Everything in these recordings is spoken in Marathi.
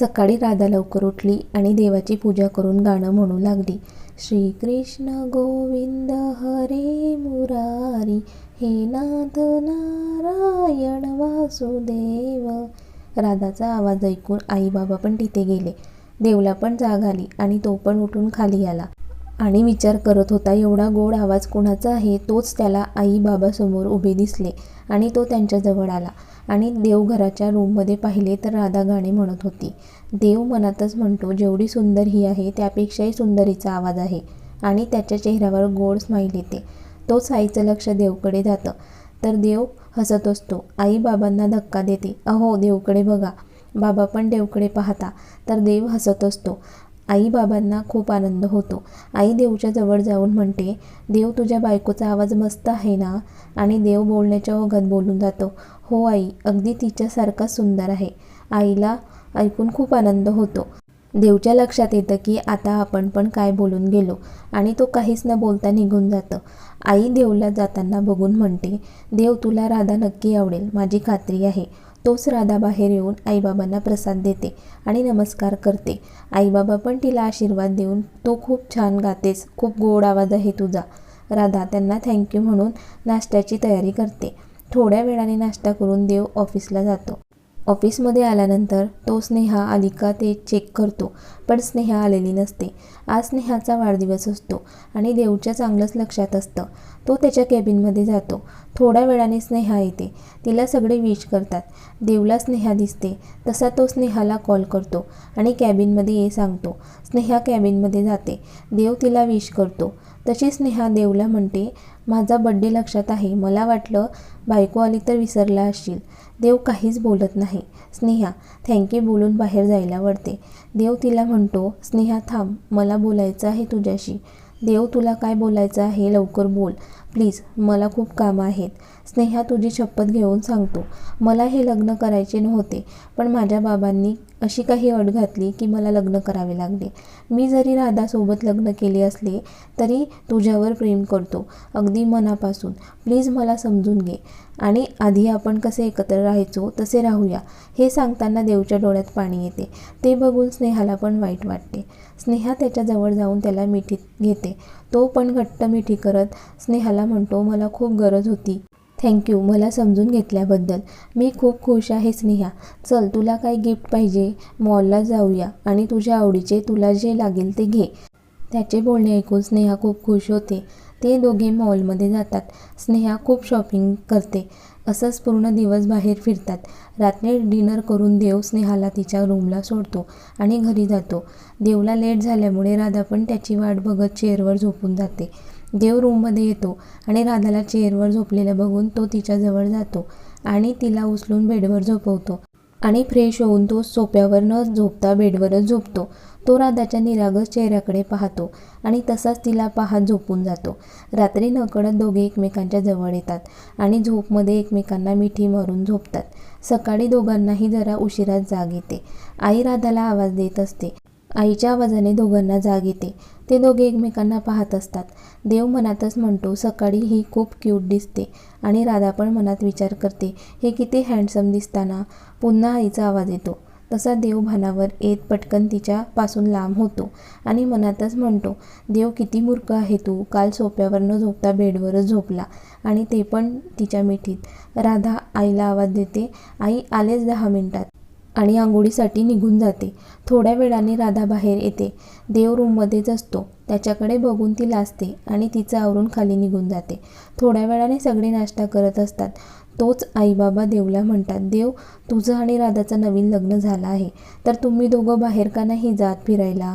सकाळी राधा लवकर उठली आणि देवाची पूजा करून गाणं म्हणू लागली. श्रीकृष्ण गोविंद हरे मुरारी हे नाथ नारायण वासुदेव. राधाचा आवाज ऐकून आई बाबा पण तिथे गेले. देवला पण जाग आली आणि तो पण उठून खाली आला. आणि विचार करत होता एवढा गोड आवाज कोणाचा आहे? तोच त्याला आई बाबासमोर उभे दिसले आणि तो त्यांच्याजवळ आला. आणि देवघराच्या रूममध्ये पाहिले तर राधा गाणे म्हणत होती. देव मनातच म्हणतो जेवढी सुंदर ही आहे त्यापेक्षाही सुंदरीचा आवाज आहे. आणि त्याच्या चेहऱ्यावर गोड स्माईल येते. तोच आईचं लक्ष देवकडे जातं. तर देव हसत असतो. आई बाबांना धक्का देते. अहो देवकडे बघा. बाबा पण देवकडे पाहता. तर देव हसत असतो. आई बाबांना खूप आनंद होतो. आई देवच्या जवळ जाऊन म्हणते देव तुझ्या बायकोचा आवाज मस्त आहे ना? आणि देव बोलण्याच्या ओघात बोलून जातो. हो आई अगदी तिच्यासारखा सुंदर आहे. आईला ऐकून खूप आनंद होतो. देवच्या लक्षात येतं की आता आपण पण काय बोलून गेलो आणि तो काहीच न बोलता निघून जातं. आई देवला जाताना बघून म्हणते देव तुला राधा नक्की आवडेल माझी खात्री आहे. तोच राधा बाहेर येऊन आईबाबांना प्रसाद देते आणि नमस्कार करते. आईबाबा पण तिला आशीर्वाद देऊन तो खूप छान गातेस खूप गोड आवाज आहे तुझा. राधा त्यांना थँक्यू म्हणून नाश्त्याची तयारी करते. थोड्या वेळाने नाश्ता करून देव ऑफिसला जातो. ऑफिसमध्ये आल्यानंतर तो स्नेहा आली का ते चेक करतो पण स्नेहा आलेली नसते. आज स्नेहाचा वाढदिवस असतो आणि देवच्या चांगलंच लक्षात असतं. तो त्याच्या कॅबिनमध्ये जातो. थोड्या वेळाने स्नेहा येते. तिला सगळे विश करतात. देवला स्नेहा दिसते. तसा तो स्नेहाला कॉल करतो आणि कॅबिनमध्ये ये सांगतो. स्नेहा कॅबिनमध्ये जाते. देव तिला विश करतो. तशी स्नेहा देवला म्हणते माझा बड्डे लक्षात आहे. मला वाटलं बायको आली तर विसरला असशील. देव काहीच बोलत नाही. स्नेहा थँक्यू बोलून बाहेर जायला वळते. देव तिला म्हणतो स्नेहा थांब. मला बोलायचं आहे तुझ्याशी. देव तुला काय बोलायचं आहे लवकर बोल. प्लीज मला खूप कामं आहेत. स्नेहा तुझी शपथ घेऊन सांगतो. मला हे लग्न करायचे नव्हते पण माझ्या बाबांनी अशी काही अट घातली की मला लग्न करावे लागले. मी जरी राधासोबत लग्न केले असले तरी तुझ्यावर प्रेम करतो अगदी मनापासून. प्लीज मला समजून घे. आणि आधी आपण कसे एकत्र राहायचो तसे राहूया हे सांगताना देवच्या डोळ्यात पाणी येते. ते बघून स्नेहाला पण वाईट वाटते. स्नेहा त्याच्याजवळ जाऊन त्याला मिठीत घेते. तो पण घट्ट मिठी करत स्नेहाला म्हणतो मला खूप गरज होती. थँक्यू मला समजून घेतल्याबद्दल. मी खूप खुश आहे स्नेहा. चल तुला काय गिफ्ट पाहिजे. मॉलला जाऊया आणि तुझ्या आवडीचे तुला जे लागेल ते घे. त्याचे बोलणे ऐकून स्नेहा खूप खुश होते. ते दोघे मॉलमध्ये जातात. स्नेहा खूप शॉपिंग करते. असंच पूर्ण दिवस बाहेर फिरतात. रात्री डिनर करून देव स्नेहाला तिच्या रूमला सोडतो आणि घरी जातो. देवला लेट झाल्यामुळे राधा पण त्याची वाट बघत चेअरवर झोपून जाते. देव रूममध्ये येतो आणि राधाला चेअरवर झोपलेलं बघून तो तिच्याजवळ जातो आणि तिला उचलून बेडवर झोपवतो. आणि फ्रेश होऊन तो सोप्यावर न झोपता बेडवरच झोपतो. तो राधाच्या निरागस चेहऱ्याकडे पाहतो आणि तसाच तिला पाहत झोपून जातो. रात्री नकळत दोघे एकमेकांच्या जवळ येतात आणि झोपमध्ये एकमेकांना मिठी मारून झोपतात. सकाळी दोघांनाही जरा उशिरात जाग येते. आई राधाला आवाज देत असते. आईच्या आवाजाने दोघांना जाग येते. ते दोघे एकमेकांना पाहत असतात. देव मनातच म्हणतो सकाळी ही खूप क्यूट दिसते. आणि राधा पण मनात विचार करते हे किती हँडसम दिसताना. पुन्हा आईचा आवाज येतो. तसा देव भानावर येत पटकन तिच्यापासून लांब होतो आणि मनातच म्हणतो देव किती मूर्ख आहे तू. काल सोप्यावर न झोपता बेडवरच झोपला. आणि ते पण तिच्या मिठीत. राधा आईला आवाज देते आई आलेच दहा मिनिटात. आणि आंघोळीसाठी निघून जाते. थोड्या वेळाने राधा बाहेर येते. देव रूममध्येच असतो. त्याच्याकडे बघून ती लाजते आणि तिचं आवरून खाली निघून जाते. थोड्या वेळाने सगळे नाश्ता करत असतात. तोच आईबाबा देवला म्हणतात देव तुझं आणि राधाचं नवीन लग्न झालं आहे. तर तुम्ही दोघं बाहेर का नाही जात फिरायला?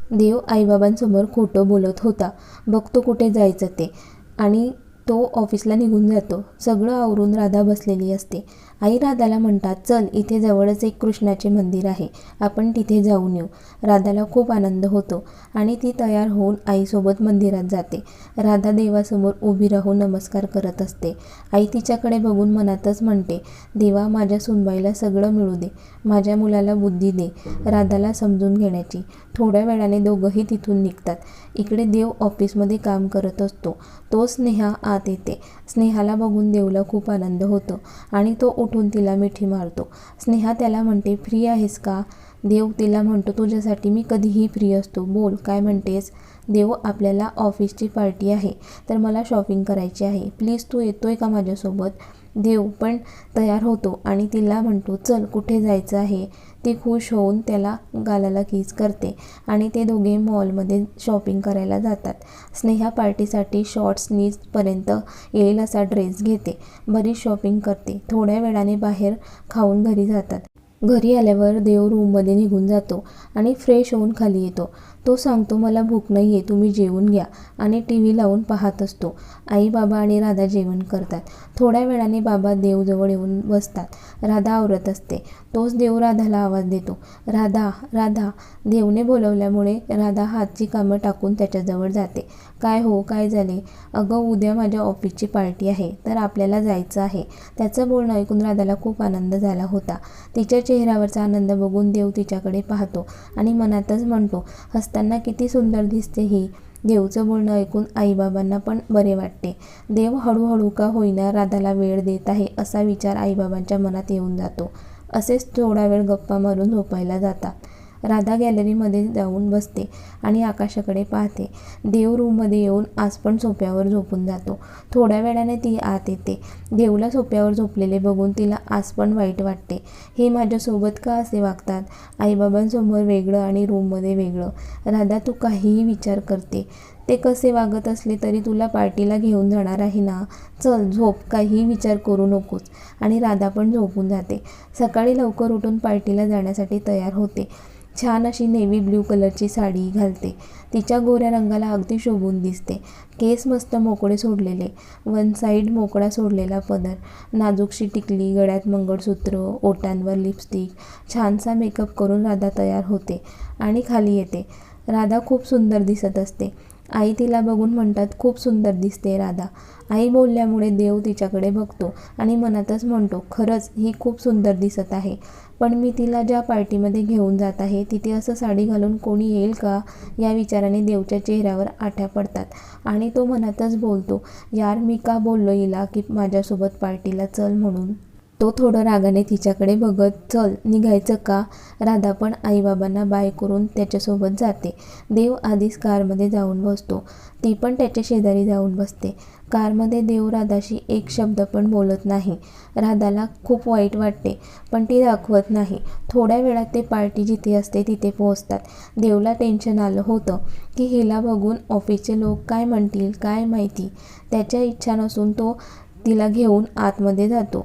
देव आईबाबांसमोर खोटं बोलत होता. बघतो कुठे जायचं ते. आणि तो ऑफिसला निघून जातो. सगळं आवरून राधा बसलेली असते. आई राधाला म्हणतात चल इथे जवळच एक कृष्णाचे मंदिर आहे. आपण तिथे जाऊन येऊ. राधाला खूप आनंद होतो आणि ती तयार होऊन आईसोबत मंदिरात जाते. राधा देवासमोर उभी राहून नमस्कार करत असते. आई तिच्याकडे बघून मनातच म्हणते देवा माझ्या सुनबाईला सगळं मिळू दे. माझ्या मुलाला बुद्धी दे. राधाला समजून घेण्याची. थोड्या वेळाने दोघंही तिथून निघतात. इकडे देव ऑफिसमध्ये काम करत असतो. तो स्नेहा आत येते. स्नेहाला बघून देवला खूप आनंद होतो आणि तो उठून तिला मिठी मारतो. स्नेहा त्याला म्हणते फ्री आहेस का? देव तिला म्हणतो तुझ्यासाठी मी कधीही फ्री असतो. बोल काय म्हणतेस? देव आपल्याला ऑफिसची पार्टी आहे तर मला शॉपिंग करायची आहे. प्लीज तू येतोय का माझ्यासोबत? देव पण तयार होतो आणि तिला म्हणतो चल कुठे जायचं आहे? ती खुश होऊन त्याला गालाला किस करते आणि ते दोघे मॉलमध्ये शॉपिंग करायला जातात. स्नेहा पार्टीसाठी शॉर्ट्स नीजपर्यंत येईल असा ड्रेस घेते. बरीच शॉपिंग करते. थोड्या वेळाने बाहेर खाऊन घरी जातात. घरी आल्यावर देव रूममध्ये निघून जातो आणि फ्रेश होऊन खाली येतो. तो सांगतो मला भूक नाही आहे तुम्ही जेवून घ्या. आणि टी व्ही लावून पाहत असतो. आई बाबा आणि राधा जेवण करतात. थोड्या वेळाने बाबा देवजवळ येऊन बसतात. राधा आवरत असते. तोच देव राधाला आवाज देतो. राधा राधा देवने बोलवल्यामुळे राधा हातची कामं टाकून त्याच्याजवळ जाते. काय हो काय झाले? अगं उद्या माझ्या ऑफिसची पार्टी आहे तर आपल्याला जायचं आहे. त्याचं बोलणं ऐकून राधाला खूप आनंद झाला होता. तिच्या चेहऱ्यावरचा आनंद बघून देव तिच्याकडे पाहतो आणि मनातच म्हणतो हसताना किती सुंदर दिसते ही. देवचं बोलणं ऐकून आईबाबांना पण बरे वाटते. देव हळूहळू का होईना राधाला वेळ देत आहे असा विचार आईबाबांच्या मनात येऊन जातो. असेच थोडा वेळ गप्पा मारून झोपायला जातात. राधा गॅलरीमध्ये जाऊन बसते आणि आकाशाकडे पाहते. देव रूममध्ये येऊन आज पण सोप्यावर झोपून जातो. थोड्या वेळाने ती आत येते. देवला सोप्यावर झोपलेले बघून तिला आज पण वाईट वाटते. हे माझ्यासोबत का असे वागतात? आईबाबांसमोर वेगळं आणि रूममध्ये वेगळं. राधा तू काहीही विचार करते. ते कसे वागत असले तरी तुला पार्टीला घेऊन जाणार आहे ना? चल झोप. काहीही विचार करू नकोस. आणि राधा पण झोपून जाते. सकाळी लवकर उठून पार्टीला जाण्यासाठी तयार होते. छान अशी नेव्ही ब्ल्यू कलरची साडी घालते. तिच्या गोऱ्या रंगाला अगदी शोभून दिसते. केस मस्त मोकळे सोडलेले. वन साईड मोकळा सोडलेला पदर. नाजूकशी टिकली गळ्यात मंगळसूत्र ओटांवर लिपस्टिक छानसा मेकअप करून राधा तयार होते आणि खाली येते. राधा खूप सुंदर दिसत असते. आई तिला बघून म्हणतात खूप सुंदर दिसते राधा. आई बोलल्यामुळे देव तिच्याकडे बघतो आणि मनातच म्हणतो खरंच ही खूप सुंदर दिसत आहे. पण मी तिला ज्या पार्टीमध्ये घेऊन जात आहे तिथे असं साडी घालून कोणी येईल का या विचाराने देवच्या चेहऱ्यावर आठ्या पडतात. आणि तो मनातच बोलतो यार मी का बोललो हिला की माझ्यासोबत पार्टीला चल म्हणून? तो थोडं रागाने तिच्याकडे बघत चल निघायचं का? राधा पण आईबाबांना बाय करून त्याच्यासोबत जाते. देव आधीच कारमध्ये जाऊन बसतो. ती पण त्याच्या शेजारी जाऊन बसते. कारमध्ये देव राधाशी एक शब्द पण बोलत नाही. राधाला खूप वाईट वाटते पण ती दाखवत नाही. थोड्या वेळात ते पार्टी जिथे असते तिथे पोहोचतात. देवला टेन्शन आलं होतं की हिला बघून ऑफिसचे लोक काय म्हणतील काय माहिती? त्याच्या इच्छा नसून तो तिला घेऊन आतमध्ये जातो.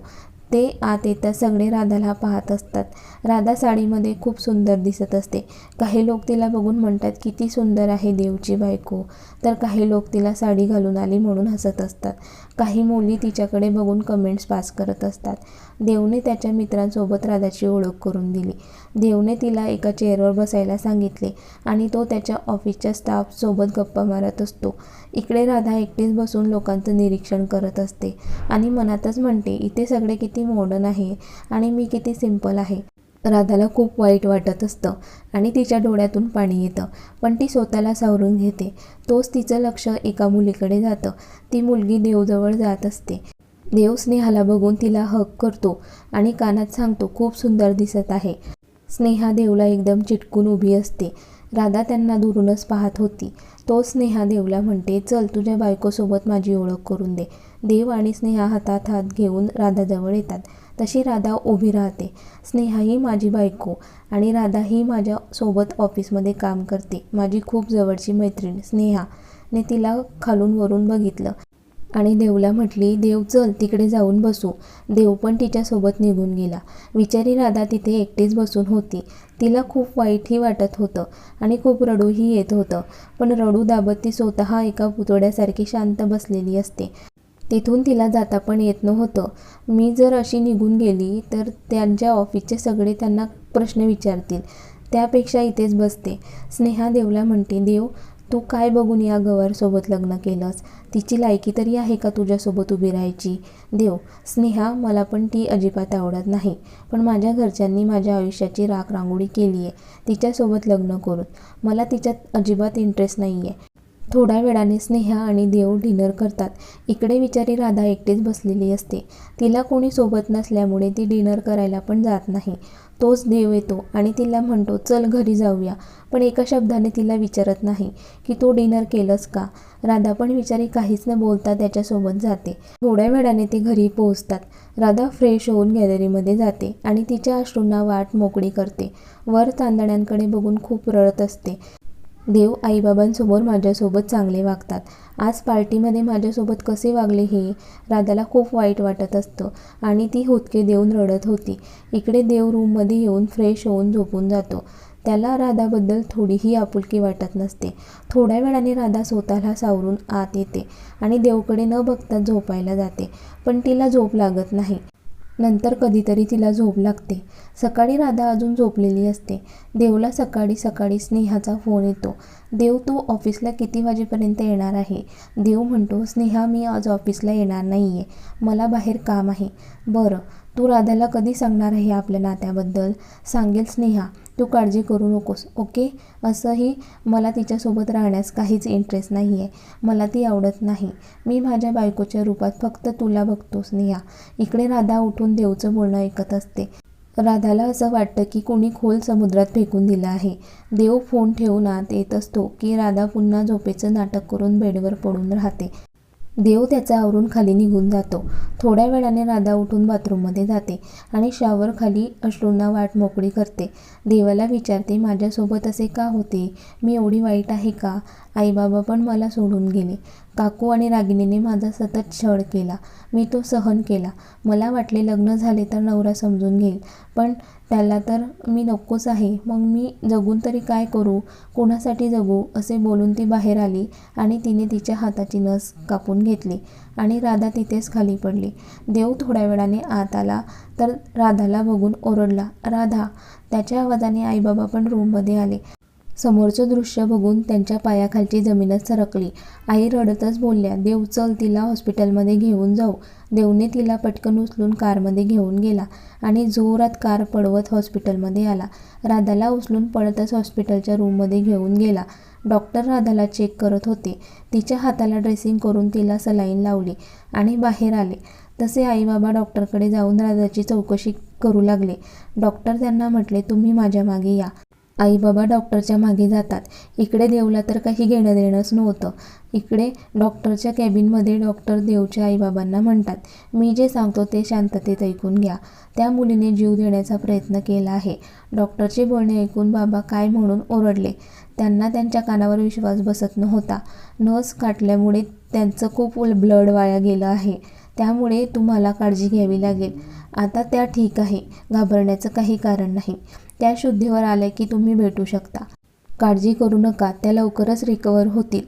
ते आत येता सगळे राधाला पाहत असतात. राधा साडीमध्ये खूप सुंदर दिसत असते. काही लोक तिला बघून म्हणतात किती सुंदर आहे देवची बायको. तर काही लोक तिला साडी घालून आली म्हणून हसत असतात. काही मुली तिच्याकडे बघून कमेंट्स पास करत असतात. देवने त्याच्या मित्रांसोबत राधाची ओळख करून दिली. देवने तिला एका चेअरवर बसायला सांगितले आणि तो त्याच्या ऑफिसच्या स्टाफसोबत गप्पा मारत असतो. इकडे राधा एकटीच बसून लोकांचं निरीक्षण करत असते आणि मनातच म्हणते इथे सगळे किती मॉडर्न आहे आणि मी किती सिंपल आहे. राधाला खूप वाईट वाटत असतं आणि तिच्या डोळ्यातून पाणी येतं. पण ती स्वतःला सावरून घेते. तोच तिचं लक्ष एका मुलीकडे जातं. ती मुलगी देवजवळ जात असते. देव स्नेहाला बघून तिला हक करतो आणि कानात सांगतो खूप सुंदर दिसत आहे. स्नेहा देवला एकदम चिटकून उभी असते. राधा त्यांना दुरूनच पाहत होती. तो स्नेहा देवला म्हणते चल तुझ्या बायकोसोबत माझी ओळख करून दे. देव आणि स्नेहा हातात हात घेऊन राधाजवळ येतात. तशी राधा उभी राहते. स्नेहा ही माझी बायको आणि राधा ही माझ्यासोबत ऑफिसमध्ये काम करते. माझी खूप जवळची मैत्रीण स्नेहाने तिला खालून वरून बघितलं आणि देवला म्हटली देव चल तिकडे जाऊन बसू. देव पण तिच्यासोबत निघून गेला. विचारी राधा तिथे एकटीच बसून होती. तिला खूप वाईटही वाटत होतं आणि खूप रडूही येत होतं. पण रडू दाबत ती स्वतः एका पुतळ्यासारखी शांत बसलेली असते. तिथून तिला जाता पण येत नव्हतं. मी जर अशी निघून गेली तर त्यांच्या ऑफिसचे सगळे त्यांना प्रश्न विचारतील. त्यापेक्षा इथेच बसते. स्नेहा देवला म्हणते देव तू काय बघून या गवारसोबत लग्न केलंस? तिची लायकी तरी आहे का तुझ्यासोबत उभी राहायची? देव स्नेहा मला पण ती अजिबात आवडत नाही. पण माझ्या घरच्यांनी माझ्या आयुष्याची राख रांगोळी केली आहे तिच्यासोबत लग्न करून. मला तिच्यात अजिबात इंटरेस्ट नाही आहे थोड्या वेळाने स्नेहा आणि देव डिनर करतात. इकडे विचारी राधा एकटीच बसलेली असते. तिला कोणी सोबत नसल्यामुळे ती डिनर करायला पण जात नाही. तोच देव येतो आणि तिला म्हणतो चल घरी जाऊया. पण एका शब्दाने तिला विचारत नाही की तो डिनर केलंस का? राधा पण विचारी काहीच न बोलता त्याच्यासोबत जाते. थोड्या वेळाने ते घरी पोहोचतात. राधा फ्रेश होऊन गॅलरीमध्ये जाते आणि तिच्या अश्रूंना वाट मोकळी करते. वर तांदण्यांकडे बघून खूप रडत असते. देव आईबाबांसमोर माझ्यासोबत चांगले वागतात. आज पार्टीमध्ये माझ्यासोबत कसे वागले हे राधाला खूप वाईट वाटत असतं आणि ती होतके देऊन रडत होती. इकडे देव रूममध्ये येऊन फ्रेश होऊन झोपून जातो. त्याला राधाबद्दल थोडीही आपुलकी वाटत नसते. थोड्या वेळाने राधा स्वतःला सावरून आत येते आणि देवकडे न बघता झोपायला जाते. पण तिला झोप लागत नाही. नंतर कधीतरी तिला झोप लागते. सकाळी राधा अजून झोपलेली असते. देवला सकाळी सकाळी स्नेहाचा फोन येतो. देव तू ऑफिसला किती वाजेपर्यंत येणार आहे? देव म्हणतो स्नेहा मी आज ऑफिसला येणार नाही आहे मला बाहेर काम आहे. बरं. तू राधाला कधी सांगणार आहे आपल्या नात्याबद्दल? सांगेल स्नेहा. तू काळजी करू नकोस ओके? असंही मला तिच्यासोबत राहण्यास काहीच इंटरेस्ट नाही आहे मला ती आवडत नाही. मी माझ्या बायकोच्या रूपात फक्त तुला बघतो स्नेहा. इकडे राधा उठून देवचं बोलणं ऐकत असते. राधाला असं वाटतं की कोणी खोल समुद्रात फेकून दिलं आहे. देव फोन ठेवून आत येत असतो की राधा पुन्हा झोपेचं नाटक करून बेडवर पडून राहते. देव त्याचा आवरून खाली निघून जातो. थोड्या वेळाने राधा उठून बाथरूममध्ये जाते आणि शावर खाली अश्रूंना वाट मोकळी करते. देवाला विचारते माझ्यासोबत असे का होते? मी एवढी वाईट आहे का? आईबाबा पण मला सोडून गेले. काकू आणि रागिणीने माझा सतत छळ केला. मी तो सहन केला. मला वाटले लग्न झाले तर नवरा समजून घेईल. पण त्याला तर मी नकोच आहे. मग मी जगून तरी काय करू? कोणासाठी जगू? असे बोलून ती बाहेर आली आणि तिने तिच्या हाताची नस कापून घेतली आणि राधा तिथेच खाली पडली. देव थोड्या वेळाने आत आला तर राधाला बघून ओरडला राधा. त्याच्या आवाजाने आईबाबा पण रूममध्ये आले. समोरचं दृश्य बघून त्यांच्या पायाखालची जमीनच सरकली. आई रडतच बोलल्या देव चल तिला हॉस्पिटलमध्ये घेऊन जाऊ. देवने तिला पटकन उचलून कारमध्ये घेऊन गेला आणि जोरात कार पडवत हॉस्पिटलमध्ये आला. राधाला उचलून पळतच हॉस्पिटलच्या रूममध्ये घेऊन गेला. डॉक्टर राधाला चेक करत होते. तिच्या हाताला ड्रेसिंग करून तिला सलाईन लावली आणि बाहेर आले. तसे आईबाबा डॉक्टरकडे जाऊन राधाची चौकशी करू लागले. डॉक्टर त्यांना म्हटले तुम्ही माझ्या मागे या. आई बाबा डॉक्टरच्या मागे जातात. इकडे देवला तर काही घेणं देणंच नव्हतं. इकडे डॉक्टरच्या कॅबिनमध्ये डॉक्टर देवच्या आईबाबांना म्हणतात मी जे सांगतो ते शांततेत ऐकून घ्या. त्या मुलीने जीव देण्याचा प्रयत्न केला आहे. डॉक्टरचे बोलणे ऐकून बाबा काय म्हणून ओरडले. त्यांना त्यांच्या कानावर विश्वास बसत नव्हता. नस काटल्यामुळे त्यांचं खूप ब्लड वाया गेलं आहे. त्यामुळे तुम्हाला काळजी घ्यावी लागेल. आता त्या ठीक आहे घाबरण्याचं काही कारण नाही. त्या शुद्धीवर आल्या की तुम्ही भेटू शकता. काळजी करू नका त्या लवकरच रिकवर होतील.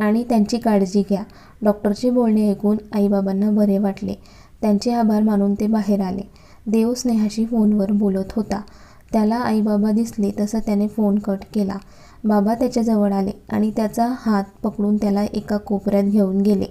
आणि त्यांची काळजी घ्या. डॉक्टरचे बोलणे ऐकून आईबाबांना बरे वाटले. त्यांचे आभार मानून ते बाहेर आले. देव स्नेहाशी फोनवर बोलत होता. त्याला आईबाबा दिसले तसं त्याने फोन कट केला. बाबा त्याच्याजवळ आले आणि त्याचा हात पकडून त्याला एका कोपऱ्यात घेऊन गेले.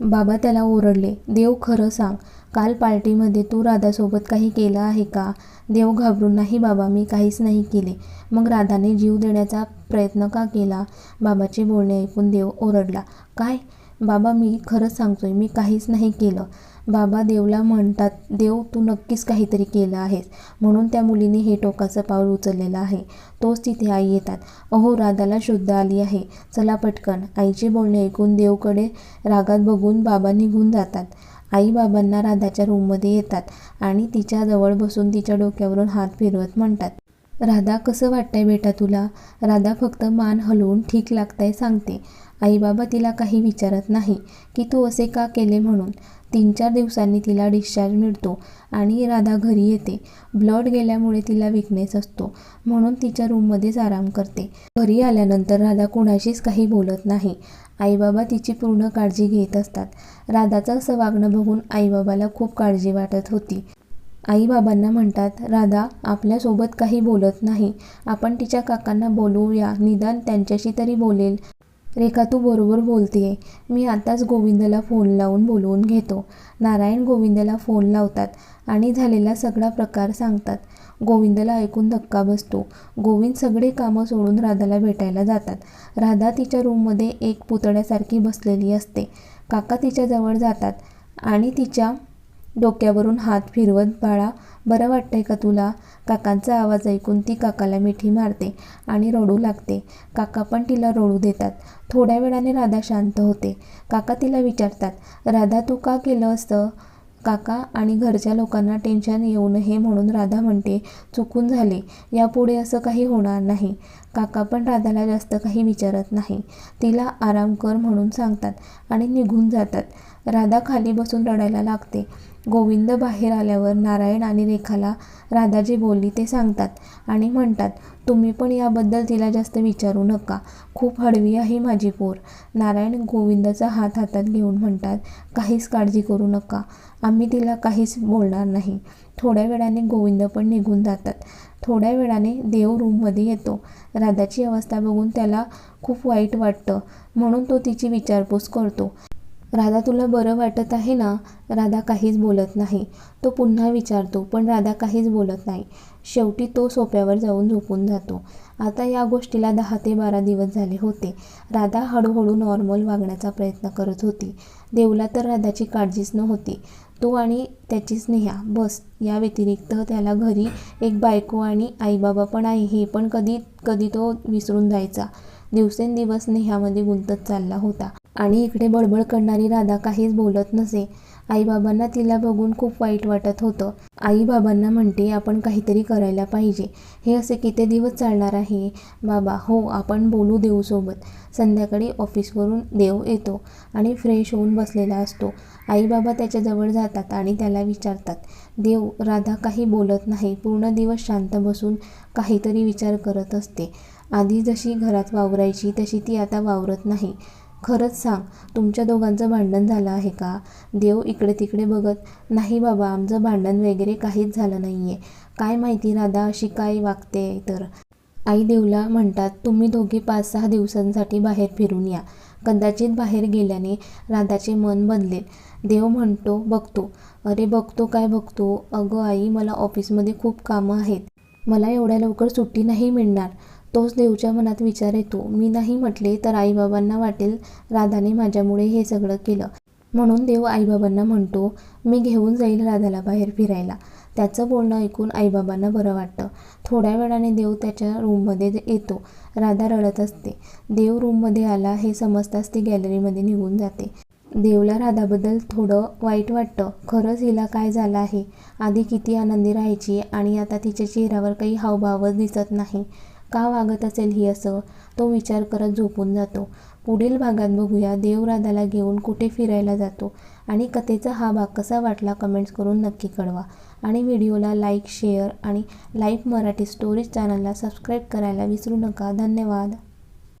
बाबा त्याला ओरडले देव खरं सांग काल पार्टीमध्ये तू राधासोबत काही केलं आहे का? देव घाबरून नाही बाबा मी काहीच नाही केले. मग राधाने जीव देण्याचा प्रयत्न का केला? बाबाचे बोलणे ऐकून देव ओरडला काय? बाबा मी खरंच सांगतोय मी काहीच नाही केलं. बाबा देवला म्हणतात देव तू नक्कीच काहीतरी केलं आहेस. म्हणून त्या मुलीने हे टोकाचं पाऊल उचललेलं आहे. तोच तिथे आई येतात. अहो राधाला शुद्ध आली आहे. चला पटकन. आईचे बोलणे ऐकून देवकडे रागात बघून बाबा निघून जातात. आई बाबांना राधाच्या रूममध्ये येतात आणि तिच्याजवळ बसून तिच्या डोक्यावरून हात फिरवत म्हणतात राधा कसं वाटतंय बेटा तुला? राधा फक्त मान हलवून ठीक लागतंय सांगते. आईबाबा तिला काही विचारत नाही की तू असे का केले म्हणून? तीन चार दिवसांनी तिला डिस्चार्ज मिळतो आणि राधा घरी येते. ब्लड गेल्यामुळे तिला विकनेस असतो म्हणून तिच्या रूममध्येच आराम करते. घरी आल्यानंतर राधा कोणाशीच काही बोलत नाही. आईबाबा तिची पूर्ण काळजी घेत असतात. राधाचं असं वागणं बघून आईबाबाला खूप काळजी वाटत होती. आईबाबांना म्हणतात राधा आपल्यासोबत काही बोलत नाही. आपण तिच्या काकांना बोलवूया निदान त्यांच्याशी तरी बोलेल. रेखा तू बरोबर बोलतेय. मी आताच गोविंदला फोन लावून बोलवून घेतो. नारायण गोविंदला फोन लावतात आणि झालेला सगळा प्रकार सांगतात. गोविंदला ऐकून धक्का बसतो. गोविंद सगळे कामं सोडून राधाला भेटायला जातात. राधा तिच्या रूममध्ये एक पुतळ्यासारखी बसलेली असते. काका तिच्याजवळ जातात आणि तिच्या डोक्यावरून हात फिरवत बाळा बरं वाटतंय का तुला? काकांचा आवाज ऐकून ती काकाला मिठी मारते आणि रडू लागते. काका पण तिला रडू देतात. थोड्या वेळाने राधा शांत होते. काका तिला विचारतात राधा तू का केलं असतं काका आणि घरच्या लोकांना टेन्शन येऊ नये म्हणून राधा म्हणते चुकून झाले. यापुढे असं काही होणार नाही काका पण राधाला जास्त काही विचारत नाही. तिला आराम कर म्हणून सांगतात आणि निघून जातात. राधा खाली बसून रडायला लागते. गोविंद बाहेर आल्यावर नारायण आणि रेखाला राधा जी बोलली ते सांगतात आणि म्हणतात तुम्ही पण याबद्दल तिला जास्त विचारू नका. खूप हळवी आहे माझी पोर नारायण गोविंदाचा हात हातात घेऊन म्हणतात काहीच काळजी करू नका. आम्ही तिला काहीच बोलणार नाही. थोड्या वेळाने गोविंद पण निघून जातात. थोड्या वेळाने देव रूममध्ये येतो. राधाची अवस्था बघून त्याला खूप वाईट वाटतं. म्हणून तो तिची विचारपूस करतो. राधा तुला बरं वाटत आहे ना? राधा काहीच बोलत नाही. तो पुन्हा विचारतो पण राधा काहीच बोलत नाही. शेवटी तो सोप्यावर जाऊन झोपून जातो. आता या गोष्टीला दहा ते बारा दिवस झाले होते. राधा हळूहळू नॉर्मल वागण्याचा प्रयत्न करत होती. देवला तर राधाची काळजीच नव्हती. तो आणि त्याची स्नेहा बस या व्यतिरिक्त त्याला घरी एक बायको आणि आईबाबा पण आहे हे पण कधी कधी तो विसरून जायचा. दिवसेंदिवस नेहामध्ये गुंतत चालला होता. आणि इकडे बडबड करणारी राधा काहीच बोलत नसे. आईबाबांना तिला बघून खूप वाईट वाटत होतं. आईबाबांना म्हणते आपण काहीतरी करायला पाहिजे. हे असे किती दिवस चालणार आहे? बाबा हो आपण बोलू देऊसोबत संध्याकाळी ऑफिसवरून देव येतो आणि फ्रेश होऊन बसलेला असतो. आईबाबा त्याच्याजवळ जातात आणि त्याला विचारतात देव राधा काही बोलत नाही. पूर्ण दिवस शांत बसून काहीतरी विचार करत असते. आधी जशी घरात वावरायची तशी ती आता वावरत नाही. खरंच सांग तुमच्या दोघांचं भांडण झालं आहे का? देव इकडे तिकडे बघत नाही बाबा आमचं भांडण वगैरे काहीच झालं नाही आहे काय माहिती राधा अशी काय वागते तर? आई देवला म्हणतात तुम्ही दोघे पाच सहा दिवसांसाठी बाहेर फिरून या. कदाचित बाहेर गेल्याने राधाचे मन बदलेल. देव म्हणतो बघतो. अरे बघतो काय बघतो? अगं आई मला ऑफिसमध्ये खूप कामं आहेत. मला एवढ्या लवकर सुट्टी नाही मिळणार. तोच देवच्या मनात विचार येतो. मी नाही म्हटले तर आईबाबांना वाटेल राधाने माझ्यामुळे हे सगळं केलं. म्हणून देव आईबाबांना म्हणतो मी घेऊन जाईल राधाला बाहेर फिरायला. त्याचं बोलणं ऐकून आईबाबांना बरं वाटतं. थोड्या वेळाने देव त्याच्या रूममध्ये येतो. राधा रडत असते. देव रूममध्ये आला हे समजताच ती गॅलरीमध्ये निघून जाते. देवला राधाबद्दल थोडं वाईट वाटतं. खरंच हिला काय झालं आहे? आधी किती आनंदी राहायची आणि आता तिच्या चेहऱ्यावर काही हावभावच दिसत नाही. का वागत असेल ही असं तो विचार करत झोपून जातो. पुढील भागात बघूया देवराधाला घेऊन कुठे फिरायला जातो आणि कथेचा हा भाग कसा वाटला कमेंट्स करून नक्की कळवा. आणि व्हिडिओला लाईक शेअर आणि लाईक मराठी स्टोरीज चॅनलला सबस्क्राईब करायला विसरू नका. धन्यवाद.